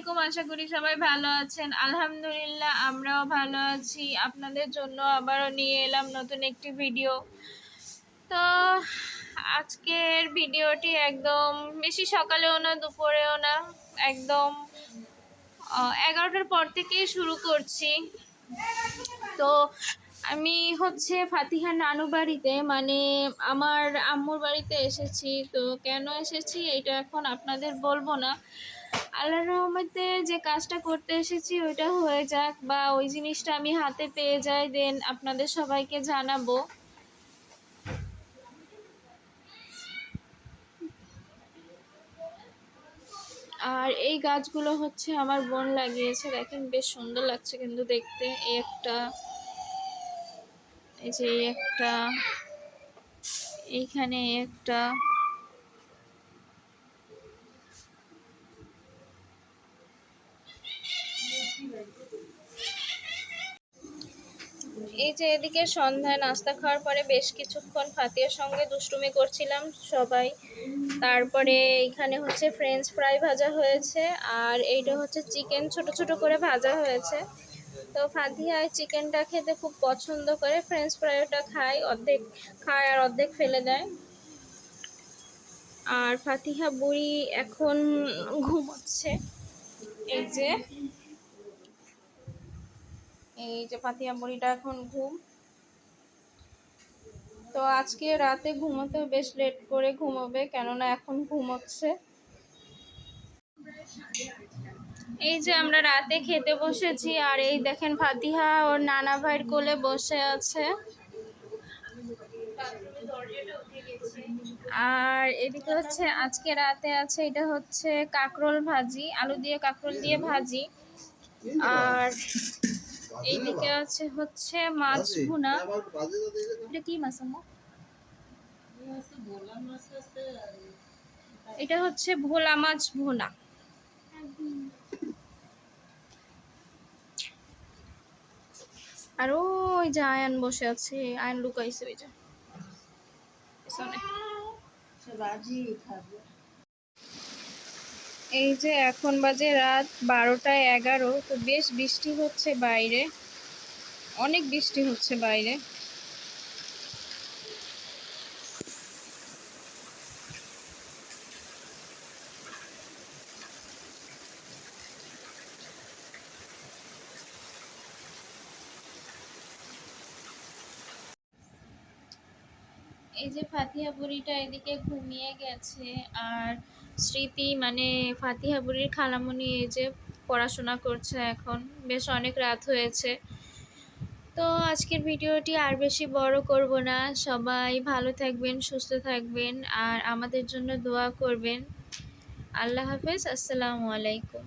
আলাইকুম, আশা করি সবাই ভালো আছেন। আলহামদুলিল্লাহ, আমরাও ভালো আছি। আপনাদের জন্য আবারও নিয়ে এলাম নতুন একটি ভিডিও। তো আজকের ভিডিওটি একদম বেশি সকালেও না, দুপুরেও না, একদম এগারোটার পর থেকেই শুরু করছি। তো আমি হচ্ছে ফাতিহার নানু বাড়িতে মানে আমার আম্মুর বাড়িতে এসেছি। তো কেন এসেছি এটা এখন আপনাদের বলব না। আল্লাহর রহমতে যে কাজটা করতে এসেছি ওইটা হয়ে যাক বা ওই জিনিসটা আমি হাতে পেয়ে যাই, দেন আপনাদের সবাইকে জানাব। আর এই গাছগুলো হচ্ছে আমার বোন লাগিয়েছে। দেখেন বেশ সুন্দর লাগছে কিন্তু দেখতে, এই একটা। এই যে একটা, এইখানে একটা এই যে এদিকে সন্ধ্যায় নাস্তা খাওয়ার পরে বেশ কিছুক্ষণ ফাতিয়ার সঙ্গে দুষ্টুমি করছিলাম সবাই। তারপরে এখানে হচ্ছে ফ্রেঞ্চ ফ্রাই ভাজা হয়েছে, আর এইটা হচ্ছে চিকেন ছোট ছোট করে ভাজা হয়েছে। তো ফাতিহা চিকেনটা খেতে খুব পছন্দ করে। ফ্রেঞ্চ ফ্রাইটা খায়, অর্ধেক খায় আর অর্ধেক ফেলে দেয়। আর ফাতিহা বুড়ি এখন ঘুমোচ্ছে। এই যে এই যে ফাতিহা বুড়িটা এখন ঘুম। তো আজকে রাতে ঘুমোতেও বেশ লেট করে ঘুমোবে, কেননা এখন ঘুমোচ্ছে। এই যে আমরা রাতে খেতে বসেছি আর এই দেখেন ফাতিহা ওর নানা ভাইয়ের কোলে বসে আছে। আর এদিকে হচ্ছে আজকে রাতে আছে এটা হচ্ছে কাকরোল ভাজি আলু দিয়ে কাকরোল দিয়ে ভাজি। আর এইদিকে আছে হচ্ছে মাছ ভুনা। এটা কি মাছ আম্মু? এটা হচ্ছে ভোলা মাছ ভুনা। আর ওই যে আয়ান বসে আছে, আয়ান লুকাইছে ওই যে। এই যে এখন বাজে রাত বারোটায় এগারো, তো বেশ বৃষ্টি হচ্ছে বাইরে। অনেক বৃষ্টি হচ্ছে বাইরে। এই যে ফাতিহা বুড়িটা এদিকে ঘুমিয়ে গেছে আর স্মৃতি মানে ফাতিহা বুড়ির খালামণি এই যে পড়াশোনা করছে এখন। বেশ অনেক রাত হয়েছে। তো আজকের ভিডিওটি আর বেশি বড় করব না। সবাই ভালো থাকবেন, সুস্থ থাকবেন আর আমাদের জন্য দোয়া করবেন। আল্লাহ হাফেজ, আসসালামু আলাইকুম।